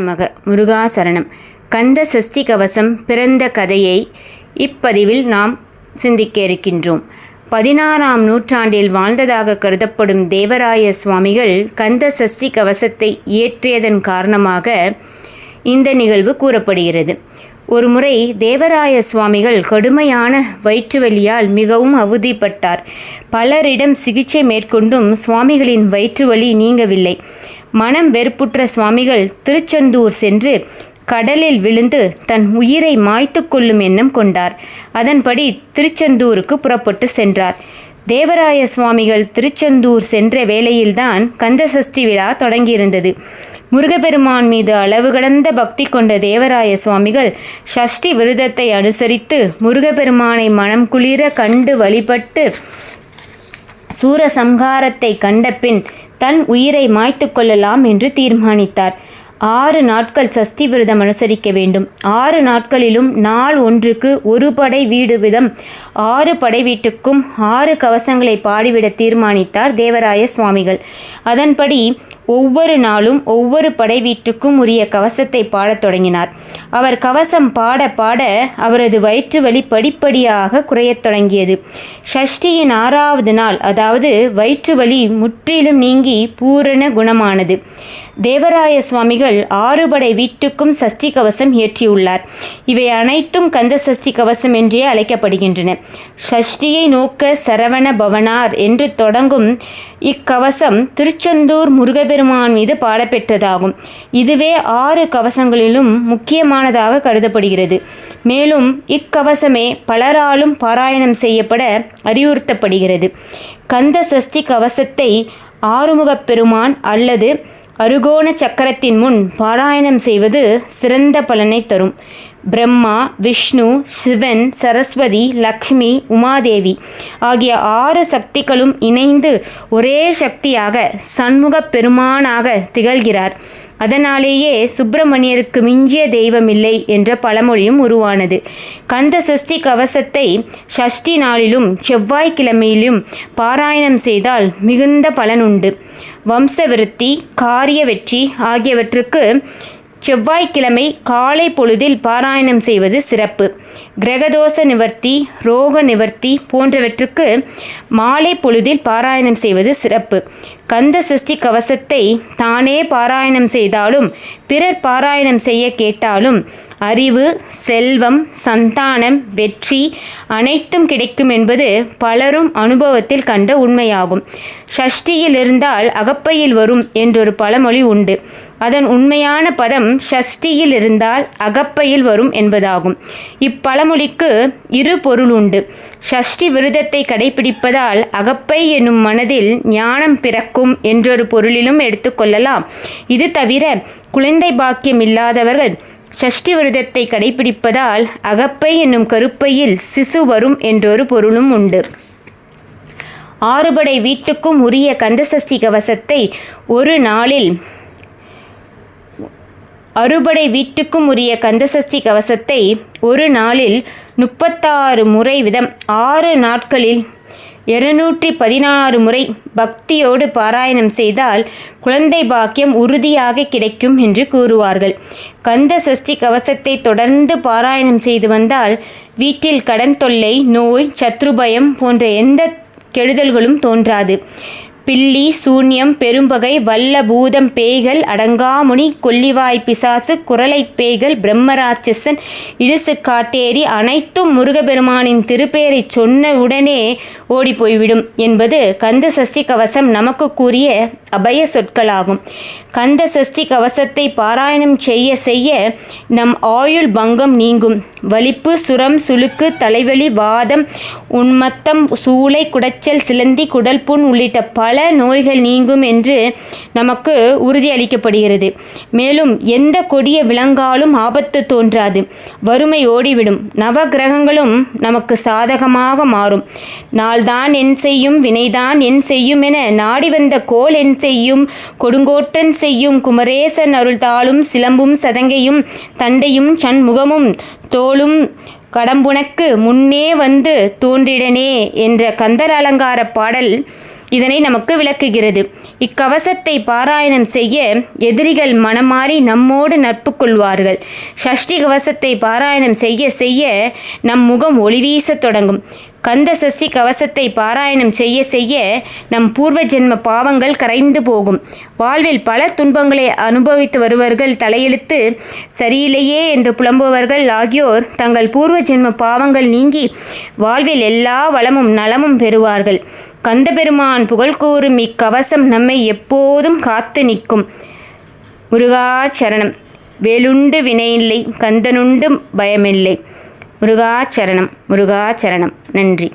நமக முருகாசரணம். கந்த சஷ்டி கவசம் பிறந்த கதையை இப்பதிவில் நாம் சிந்திக்க இருக்கின்றோம். பதினாறாம் நூற்றாண்டில் வாழ்ந்ததாக கருதப்படும் தேவராய சுவாமிகள் கந்த சஷ்டி கவசத்தை இயற்றியதன் காரணமாக இந்த நிகழ்வு கூறப்படுகிறது. ஒருமுறை தேவராய சுவாமிகள் கடுமையான வயிற்றுவலியால் மிகவும் அவதிப்பட்டார். பலரிடம் சிகிச்சை மேற்கொண்டும் சுவாமிகளின் வயிற்றுவலி நீங்கவில்லை. மனம் வெறுப்புற்ற சுவாமிகள் திருச்செந்தூர் சென்று கடலில் விழுந்து தன் உயிரை மாய்த்து கொள்ளும் எண்ணம் கொண்டார். அதன்படி திருச்செந்தூருக்கு புறப்பட்டு சென்றார். தேவராய சுவாமிகள் திருச்செந்தூர் சென்ற வேளையில்தான் கந்தசஷ்டி விழா தொடங்கியிருந்தது. முருகப்பெருமான் மீது அளவு கடந்த பக்தி கொண்ட தேவராய சுவாமிகள் ஷஷ்டி விரதத்தை அனுசரித்து முருகப்பெருமானை மனம் குளிர கண்டு வழிபட்டு சூரசம்ஹாரத்தை கண்ட பின் தன் உயிரை மாய்த்து கொள்ளலாம் என்று தீர்மானித்தார். ஆறு நாட்கள் சஷ்டி விரதம் அனுசரிக்க வேண்டும். ஆறு நாட்களிலும் நாள் ஒன்றுக்கு ஒரு படை வீடு விதம் ஆறு படை வீட்டுக்கும் ஆறு கவசங்களை பாடிவிட தீர்மானித்தார் தேவராய சுவாமிகள். அதன்படி ஒவ்வொரு நாளும் ஒவ்வொரு படை வீட்டுக்கும் உரிய கவசத்தை பாடத் தொடங்கினார். அவர் கவசம் பாட பாட அவரது வயிற்று வலி படிப்படியாக குறையத் தொடங்கியது. ஷஷ்டியின் ஆறாவது நாள் அதாவது வயிற்று வலி முற்றிலும் நீங்கி பூரண குணமானது. தேவராய சுவாமிகள் ஆறுபடை வீட்டுக்கும் சஷ்டி கவசம் இயற்றியுள்ளார் இவை அனைத்தும் கந்த சஷ்டி கவசம் என்றே அழைக்கப்படுகின்றன. ஷஷ்டியை நோக்க சரவண பவனார் என்று தொடங்கும் இக்கவசம் திருச்செந்தூர் முருகபெருமான் மீது பாடப்பெற்றதாகும். இதுவே ஆறு கவசங்களிலும் முக்கியமானதாக கருதப்படுகிறது. மேலும் இக்கவசமே பலராலும் பாராயணம் செய்யப்பட அறிவுறுத்தப்படுகிறது. கந்த சஷ்டி கவசத்தை ஆறுமுகப் பெருமான் அல்லது அருகோண சக்கரத்தின் முன் பாராயணம் செய்வது சிறந்த பலனை தரும். பிரம்மா விஷ்ணு சிவன் சரஸ்வதி லக்ஷ்மி உமாதேவி ஆகிய ஆறு சக்திகளும் இணைந்து ஒரே சக்தியாக சண்முகப் பெருமானாக திகழ்கிறார். அதனாலேயே சுப்பிரமணியருக்கு மிஞ்சிய தெய்வமில்லை என்ற பழமொழியும் உருவானது. கந்த சஷ்டி கவசத்தை ஷஷ்டி நாளிலும் செவ்வாய்க்கிழமையிலும் பாராயணம் செய்தால் மிகுந்த பலனுண்டு. வம்சவிருத்தி காரிய வெற்றி ஆகியவற்றுக்கு செவ்வாய்க்கிழமை காலை பொழுதில் பாராயணம் செய்வது சிறப்பு. கிரகதோஷ நிவர்த்தி ரோக நிவர்த்தி போன்றவற்றுக்கு மாலை பொழுதில் பாராயணம் செய்வது சிறப்பு. கந்த சஷ்டி கவசத்தை தானே பாராயணம் செய்தாலும் பிறர் பாராயணம் செய்ய கேட்டாலும் அறிவு செல்வம் சந்தானம் வெற்றி அனைத்தும் கிடைக்கும் என்பது பலரும் அனுபவத்தில் கண்ட உண்மையாகும். சஷ்டியில் இருந்தால் அகப்பையில் வரும் என்றொரு பழமொழி உண்டு. அதன் உண்மையான பதம் ஷஷ்டியில் இருந்தால் அகப்பையில் வரும் என்பதாகும். இப்பழமொழிக்கு இரு பொருள் உண்டு. ஷஷ்டி விரதத்தை கடைபிடிப்பதால் அகப்பை என்னும் மனதில் ஞானம் பிறக்கும் என்றொரு பொருளிலும் எடுத்துக்கொள்ளலாம் இது தவிர குழந்தை பாக்கியம் இல்லாதவர்கள் சஷ்டி விரதத்தை கடைபிடிப்பதால் அகப்பை என்னும் கருப்பையில் சிசு வரும் என்றொரு பொருளும் உண்டு. ஆறுபடை வீட்டுக்கும் உரிய கந்தசஷ்டி கவசத்தை ஒரு நாளில் அறுபடை வீட்டுக்கும் உரிய கந்தசஷ்டி கவசத்தை ஒரு நாளில் முப்பத்தாறு முறை விதம் ஆறு நாட்களில் இருநூற்றி பதினாறு முறை பக்தியோடு பாராயணம் செய்தால் குழந்தை பாக்கியம் உறுதியாக கிடைக்கும் என்று கூறுவார்கள். கந்த சஷ்டி கவசத்தை தொடர்ந்து பாராயணம் செய்து வந்தால் வீட்டில் கடன் தொல்லை நோய் சத்ருபயம் போன்ற எந்த கெடுதல்களும் தோன்றாது. பில்லி சூன்யம் பெரும்பகை வல்ல பூதம் பேய்கள் அடங்காமுனி கொல்லிவாய் பிசாசு குரலை பேய்கள் பிரம்மராட்சசன் இழுசு காட்டேரி அனைத்தும் முருகபெருமானின் திருப்பெயரை சொன்ன உடனே ஓடி போய்விடும் என்பது கந்த சஷ்டி கவசம் நமக்கு கூறிய அபய சொற்களாகும். கந்த சஷ்டி கவசத்தை பாராயணம் செய்ய செய்ய நம் ஆயுள் பங்கம் நீங்கும். வலிப்பு சுரம் சுளுக்கு தலைவலி வாதம் உன்மத்தம் சூளை குடைச்சல் சிலந்தி குடல் புண் உள்ளிட்ட பல பல நோய்கள் நீங்கும் என்று நமக்கு உறுதியளிக்கப்படுகிறது. மேலும் எந்த கொடிய விலங்காலும் ஆபத்து தோன்றாது. வறுமை ஓடிவிடும். நவ கிரகங்களும் நமக்கு சாதகமாக மாறும். நாள்தான் என் செய்யும் வினைதான் என் செய்யும் என நாடி வந்த கோல் என் செய்யும் கொடுங்கோட்டன் செய்யும் குமரேசன் அருள்தாளும் சிலம்பும் சதங்கையும் தண்டையும் சண்முகமும் தோளும் கடம்புனக்கு முன்னே வந்து தோன்றிடனே என்ற கந்தர் அலங்கார பாடல் இதனை நமக்கு விளக்குகிறது. இக்கவசத்தை பாராயணம் செய்ய எதிரிகள் மனமாறி நம்மோடு நட்பு கொள்வார்கள். சஷ்டி கவசத்தை பாராயணம் செய்ய செய்ய நம் முகம் ஒளிவீசத் தொடங்கும். கந்த சஷ்டி கவசத்தை பாராயணம் செய்ய செய்ய நம் பூர்வ ஜென்ம பாவங்கள் கரைந்து போகும். வாழ்வில் பல துன்பங்களை அனுபவித்து வருவர்கள் தலையெழுத்து சரியில்லையே என்று புலம்புவர்கள் ஆகியோர் தங்கள் பூர்வ ஜென்ம பாவங்கள் நீங்கி வாழ்வில் எல்லா வளமும் நலமும் பெறுவார்கள். கந்தபெருமான் புகழ் கூறும் இக்கவசம் நம்மை எப்போதும் காத்து நிற்கும். முருகாச்சரணம் வேலுண்டு வினையில்லை கந்தனுண்டு பயமில்லை. முருகாச்சரணம் முருகாச்சரணம் நன்றி.